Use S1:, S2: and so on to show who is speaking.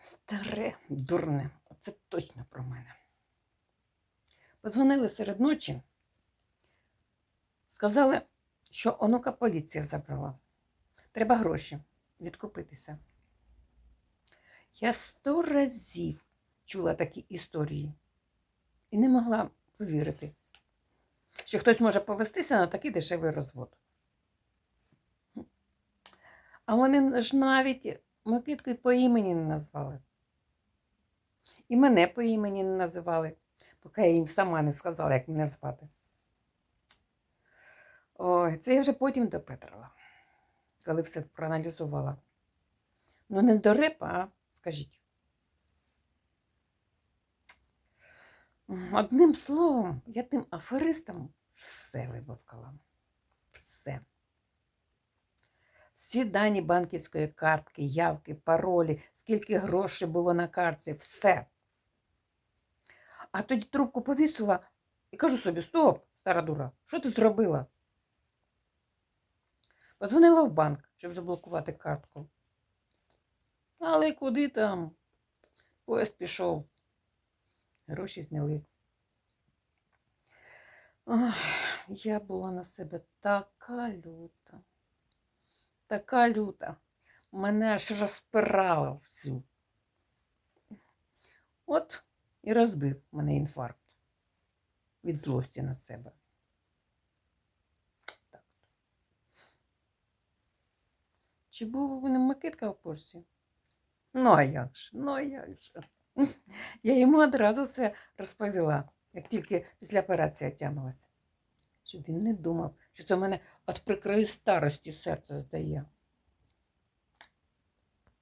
S1: Старе, дурне, це точно про мене. Позвонили серед ночі, сказали, що онука поліція забрала. Треба гроші відкупитися. Я сто разів чула такі історії і не могла повірити, що хтось може повестися на такий дешевий розвод. А вони ж навіть Микитку по імені не назвали. І мене по імені не називали, поки я їм сама не сказала, як мене звати. Ой, це я вже потім допетрила, коли все проаналізувала. Ну, не до репа, а скажіть. Одним словом, я тим аферистам все вибавкала. Все. Всі дані банківської картки, явки, паролі, скільки грошей було на картці, все. А тоді трубку повісила і кажу собі: стоп, стара дура, що ти зробила? Подзвонила в банк, щоб заблокувати картку. Але куди там? Поїзд пішов. Гроші зняли. Ой, я була на себе така люта, така люта. Мене аж розпирала всю. От і розбив мене інфаркт від злості на себе. Так. Чи був у мене Микитка в курсі? Ну, а як же? Ну, а як же? Я йому одразу все розповіла, як тільки після операції отямилася. Щоб він не думав, що це в мене від прикрою старості серце здає.